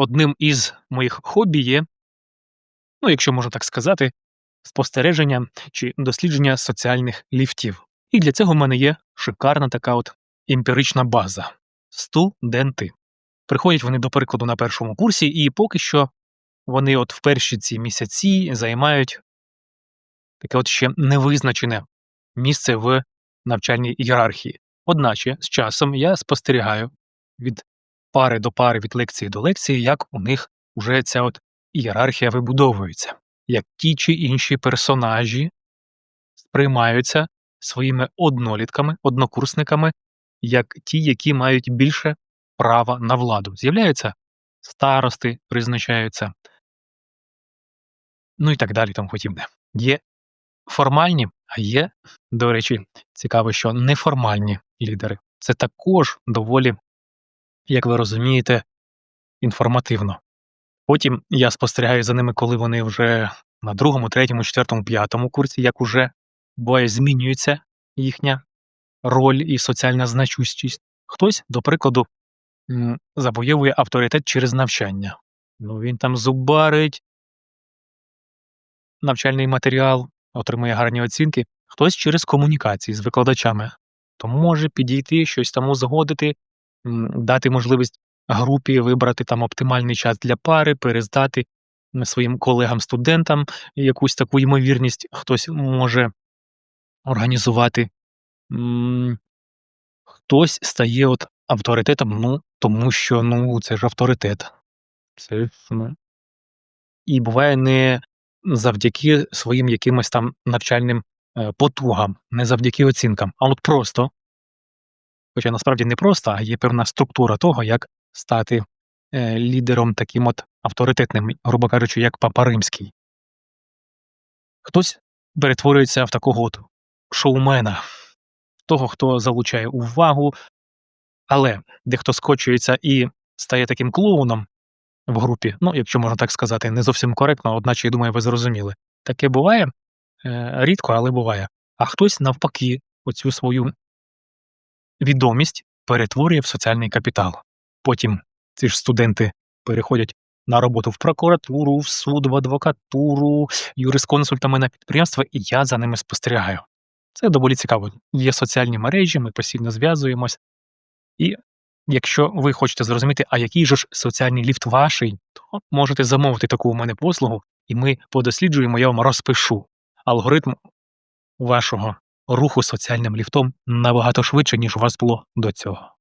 одним із моїх хобі є, ну, якщо можна так сказати, спостереження чи дослідження соціальних ліфтів. І для цього в мене є шикарна така от емпірична база. Студенти. Приходять вони до прикладу на першому курсі, і поки що вони от в перші ці місяці займають таке от ще невизначене місце в навчальній ієрархії. Одначе з часом я спостерігаю від пари до пари, від лекції до лекції, як у них вже ця от ієрархія вибудовується, як ті чи інші персонажі сприймаються своїми однолітками, однокурсниками, як ті, які мають більше права на владу. З'являються старости, призначаються, ну і так далі, тому подібне. Є формальні, а є, до речі, цікаво, що неформальні лідери. Це також доволі, як ви розумієте, інформативно. Потім я спостерігаю за ними, коли вони вже на другому, третьому, четвертому, п'ятому курсі, як уже буває, змінюється їхня роль і соціальна значущість. Хтось, до прикладу, завоює авторитет через навчання. Ну, він там зубарить навчальний матеріал, отримує гарні оцінки, хтось через комунікації з викладачами, то може підійти, щось там узгодити, дати можливість групі вибрати там оптимальний час для пари, перездати своїм колегам-студентам якусь таку ймовірність, хтось може організувати. Хтось стає от авторитетом, ну, тому що ну, це ж авторитет. Це ну. І буває не завдяки своїм якимось там навчальним е, потугам, не завдяки оцінкам, а от просто. Хоча насправді не просто, а є певна структура того, як стати е, лідером таким от авторитетним, грубо кажучи, як Папа Римський. Хтось перетворюється в такого от шоумена, того, хто залучає увагу, але дехто скочується і стає таким клоуном в групі, ну, якщо можна так сказати, не зовсім коректно, одначе, я думаю, ви зрозуміли. Таке буває е, рідко, але буває. А хтось навпаки оцю свою відомість перетворює в соціальний капітал. Потім ці ж студенти переходять на роботу в прокуратуру, в суд, в адвокатуру, юрисконсультами на підприємства, і я за ними спостерігаю. Це доволі цікаво. Є соціальні мережі, ми постійно зв'язуємось. І якщо ви хочете зрозуміти, а який же ж соціальний ліфт ваший, то можете замовити таку у мене послугу, і ми подосліджуємо, я вам розпишу алгоритм вашого руху соціальним ліфтом набагато швидше, ніж у вас було до цього.